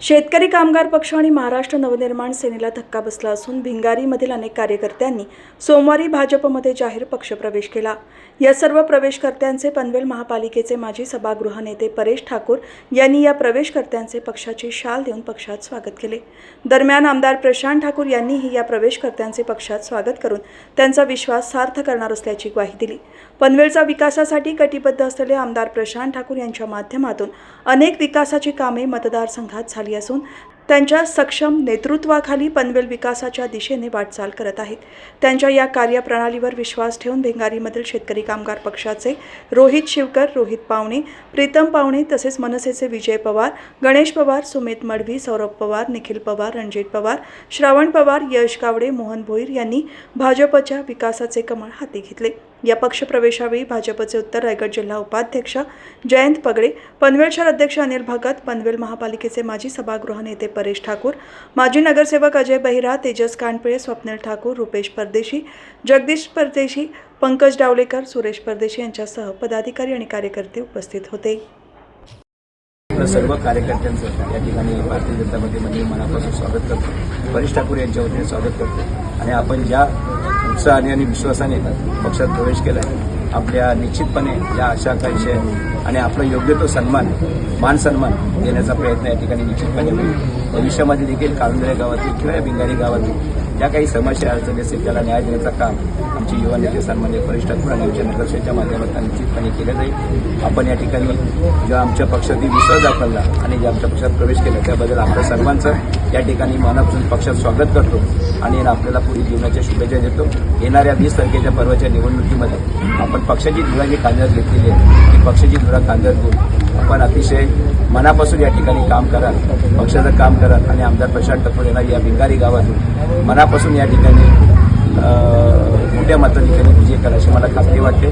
शेतकरी कामगार पक्ष आणि महाराष्ट्र नवनिर्माण सेनेला धक्का बसला असून भिंगारीमधील अनेक कार्यकर्त्यांनी सोमवारी भाजपमध्ये जाहीर पक्षप्रवेश केला. या सर्व प्रवेशकर्त्यांचे पनवेल महापालिकेचे माजी सभागृह नेते परेश ठाकूर यांनी या प्रवेशकर्त्यांचे पक्षाची शाल देऊन पक्षात स्वागत केले. दरम्यान आमदार प्रशांत ठाकूर यांनीही या प्रवेशकर्त्यांचे पक्षात स्वागत करून त्यांचा विश्वास सार्थ करणार असल्याची ग्वाही दिली. पनवेलचा विकासासाठी कटिबद्ध असलेले आमदार प्रशांत ठाकूर यांच्या माध्यमातून अनेक विकासाची कामे मतदारसंघात झाली असून त्यांच्या सक्षम नेतृत्वाखाली पनवेल विकासाच्या दिशेने वाटचाल करत आहेत. त्यांच्या या कार्यप्रणालीवर विश्वास ठेवून भिंगारीमधील शेतकरी कामगार पक्षाचे रोहित शिवकर रोहित पावणे प्रीतम पावणे तसेच मनसेचे विजय पवार गणेश पवार सुमित मडवी सौरभ पवार निखिल पवार रणजित पवार श्रावण पवार यश गावडे मोहन भोईर यांनी भाजपच्या विकासाचे कमळ हाती घेतले. या पक्षप्रवेशावेळी भाजपचे उत्तर रायगड जिल्हा उपाध्यक्ष जयंत पगडे पनवेल शहर अध्यक्ष अनिल भगत पनवेल महापालिकेचे माजी सभागृह नेते परेश ठाकूर माजी नगरसेवक अजय बहिरा तेजस कानपिळे स्वप्नील ठाकूर रुपेश परदेशी जगदीश परदेशी पंकज डावलेकर सुरेश परदेशी यांच्यासह पदाधिकारी आणि कार्यकर्ते उपस्थित होते. सर्व कार्यकर्त्यांचं या ठिकाणी भारतीय जनता पार्टीमध्ये मनापासून स्वागत करतो. परेश ठाकूर यांच्या वतीने स्वागत करतो. आणि आपण ज्या उत्साहाने आणि विश्वासाने पक्षात प्रवेश केला आहे आपल्या निश्चितपणे या अशा काहीचे आणि आपला योग्य तो सन्मान मान सन्मान देण्याचा प्रयत्न या ठिकाणी निश्चितपणे होईल. भविष्यामध्ये देखील काळुंदरे गावातील किंवा या भिंगारी गावातील ज्या काही समस्या अडचणी असतील त्याला न्याय देण्याचं काम आमचे युवा नेते सन्मान्य परेश आणि आमच्या नगरसेच्या माध्यमातून निश्चितपणे केलं जाईल. आपण या ठिकाणी जो आमच्या पक्षातील विश्वास दाखवला आणि जे आमच्या पक्षात प्रवेश केला त्याबद्दल आपल्या सर्वांचं या ठिकाणी मनापासून पक्षात स्वागत करतो आणि आपल्याला पुढील जीवनाच्या शुभेच्छा देतो. येणाऱ्या वीस तारखेच्या पर्वाच्या निवडणुकीमध्ये आपण पक्षाची धुरा जी कांद्यात घेतलेली आहे ती पक्षाची धुरा कांद्यात घेऊन आपण अतिशय मनापासून या ठिकाणी काम करा पक्षाचं काम करा आणि आमदार प्रशांत ठाकूर यांना या भिंगारी गावातून मनापासून या ठिकाणी अं, मोठ्या ठिकाणी विजय करा अशी मला खात्री वाटते.